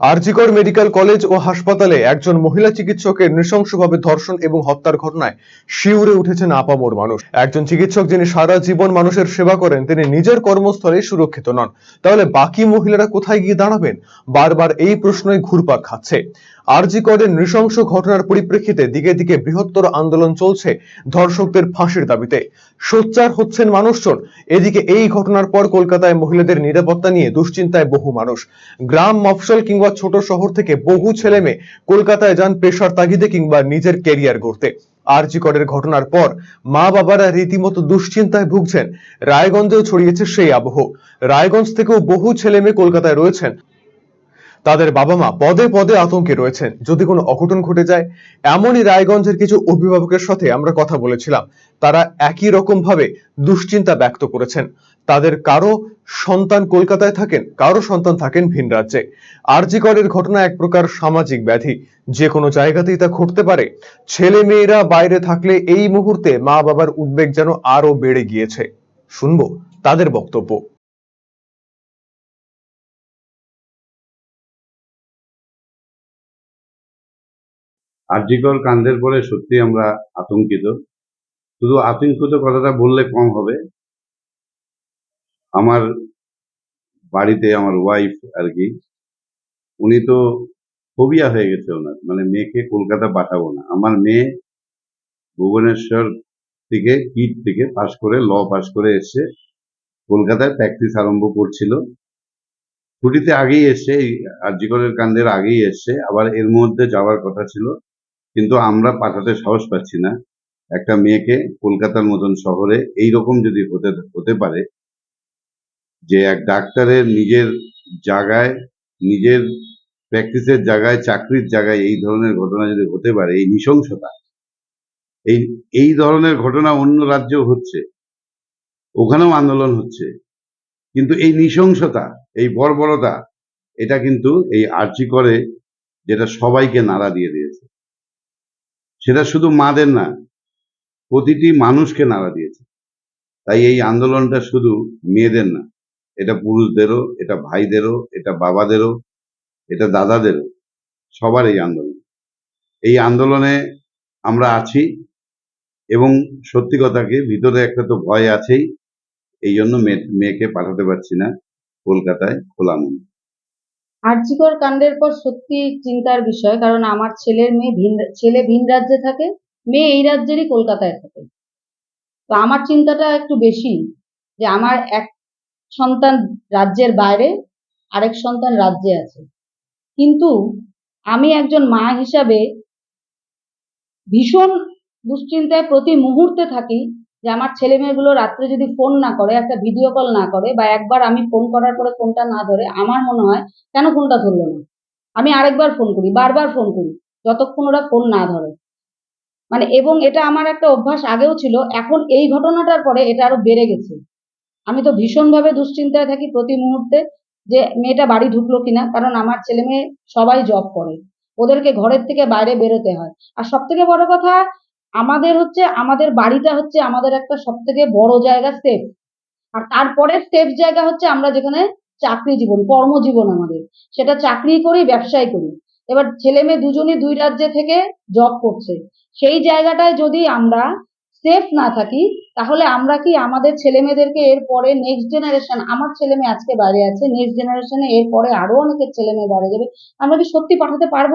RG Kar medical college ও হাসপাতালে একজন মহিলা চিকিৎসকের নৃশংসভাবে ধর্ষণ এবং হত্যার ঘটনায় শিউরে উঠেছেন আপামর মানুষ। একজন চিকিৎসক যিনি সারা জীবন মানুষের সেবা করেন, তিনি নিজের কর্মস্থলে সুরক্ষিত নন। তাহলে বাকি মহিলারা কোথায় গিয়ে দাঁড়াবেন? বারবার এই প্রশ্নই ঘুরপাক খাচ্ছে। আরজিকরের নৃশংস ঘটনার পরিপ্রেক্ষিতে দিকে দিকে বৃহত্তর আন্দোলন চলছে ধর্ষকদের ফাঁসির দাবিতে। সোচ্চার হচ্ছেন মানুষজন। এদিকে এই ঘটনার পর কলকাতায় মহিলাদের নিরাপত্তা নিয়ে দুশ্চিন্তায় বহু মানুষ। গ্রাম মফস্বল কিংবা ছোট শহর থেকে বহু ছেলে মেয়ে কলকাতায় যান পেশার তাগিদে কিংবা নিজের কেরিয়ার গড়তে। আরজিকরের ঘটনার পর মা বাবারা রীতিমতো দুশ্চিন্তায় ভুগছেন। রায়গঞ্জেও ছড়িয়েছে সেই আবহ। রায়গঞ্জ থেকেও বহু ছেলে মেয়ে কলকাতায় রয়েছেন। তাদের বাবা মা পদে পদে আতঙ্কে রয়েছেন। যদি কোনো অঘটন ঘটে যায়, এমনই রায়গঞ্জের কিছু অভিভাবকের সাথে আমরা কথা বলেছিলাম। তারা একই রকম ভাবে দুশ্চিন্তা ব্যক্ত করেছেন। তাদের কারও সন্তান কলকাতায় থাকেন, কারও সন্তান থাকেন ভিন রাজ্যে। আরজিকরের ঘটনা এক প্রকার সামাজিক ব্যাধি। যে কোনো জায়গাতেই তা ঘটতে পারে। ছেলে মেয়েরা বাইরে থাকলে এই মুহূর্তে মা বাবার উদ্বেগ যেন আরও বেড়ে গিয়েছে। শুনব তাদের বক্তব্য। আরজিকর কাণ্ডের পরে সত্যি আমরা আতঙ্কিত। শুধু আতঙ্কিত কথাটা বললে কম হবে। আমার বাড়িতে আমার ওয়াইফ আর কি, উনি তো ফোবিয়া হয়ে গেছে ওনার। মানে মেয়েকে কলকাতা পাঠাবো না। আমার মেয়ে ভুবনেশ্বর থেকে, কিট থেকে পাশ করে ল পাশ করে এসে কলকাতায় প্র্যাকটিস আরম্ভ করছিল। ছুটিতে আগেই এসছে, এই আরজিকরের কাণ্ডের আগেই এসছে। আবার এর মধ্যে যাওয়ার কথা ছিল। কিন্তু আমরা পাঠাতে সাহস পাচ্ছি না। একটা মেয়েকে কলকাতার মতন শহরে এই রকম যদি হতে হতে পারে যে এক ডাক্তারের নিজের জায়গায়, নিজের প্র্যাকটিসের জায়গায়, চাকরির জায়গায় এই ধরনের ঘটনা যদি হতে পারে, এই নৃশংসতা, এই এই ধরনের ঘটনা অন্য রাজ্যেও হচ্ছে, ওখানেও আন্দোলন হচ্ছে, কিন্তু এই নৃশংসতা, এই বর্বরতা, এটা কিন্তু এই আর্জি করে যেটা সবাইকে নাড়া দিয়ে দিয়েছে। সেটা শুধু মাদের না, প্রতিটি মানুষকে নাড়া দিয়েছে। তাই এই আন্দোলনটা শুধু মেয়েদের না, এটা পুরুষদেরও, এটা ভাইদেরও, এটা বাবাদেরও, এটা দাদাদেরও, সবার এই আন্দোলন। এই আন্দোলনে আমরা আছি এবং সত্যি কথাকে ভিতরে একটা তো ভয় আছেই এই জন্য মেয়ে- মেয়েকে পাঠাতে পারছি না কলকাতায় খোলা মন। আর্যিকর কাণ্ডের পর সত্যি চিন্তার বিষয়, কারণ আমার ছেলের মেয়ে ভিন, ছেলে ভিন রাজ্যে থাকে, মেয়ে এই রাজ্যেরই কলকাতায় থাকে। তো আমার চিন্তাটা একটু বেশি, যে আমার এক সন্তান রাজ্যের বাইরে, আরেক সন্তান রাজ্যে আছে। কিন্তু আমি একজন মা হিসাবে ভীষণ দুশ্চিন্তায় প্রতি মুহূর্তে থাকি যে আমার ছেলে মেয়েগুলো রাত্রে যদি ফোন না করে, একটা ভিডিও কল না করে বা একবার আমি ফোন করার পরে ফোনটা না ধরে, আমার মনে হয় কেন ফোনটা ধরলো না? আমি আরেকবার ফোন করি, বারবার ফোন করি, যতক্ষণ ওরা ফোন না ধরে। মানে এবং এটা আমার একটা অভ্যাস আগেও ছিল, এখন এই ঘটনাটার পরে এটা আরও বেড়ে গেছে। আমি তো ভীষণভাবে দুশ্চিন্তায় থাকি প্রতি মুহূর্তে যে মেয়েটা বাড়ি ঢুকলো কিনা, কারণ আমার ছেলে মেয়ে সবাই জব করে। ওদেরকে ঘরের থেকে বাইরে বেরোতে হয়। আর সব থেকে বড় কথা আমাদের হচ্ছে, আমাদের বাড়িটা হচ্ছে আমাদের একটা সব থেকে বড় জায়গা সেফ আর তারপরে সেফ জায়গা হচ্ছে আমরা যেখানে চাকরি জীবন, কর্মজীবন আমাদের। সেটা চাকরি করি, ব্যবসায় করি। এবার ছেলে মেয়ে দুজনই দুই রাজ্যে থেকে জব করছে। সেই জায়গাটায় যদি আমরা সেফ না থাকি, তাহলে আমরা কি আমাদের ছেলে মেয়েদেরকে এরপরে নেক্সট জেনারেশন আমার ছেলে মেয়ে আজকে বাইরে আছে নেক্সট জেনারেশনে এরপরে আরও অনেকের ছেলে মেয়ে বাইরে যাবে, আমরা কি সত্যি পাঠাতে পারব?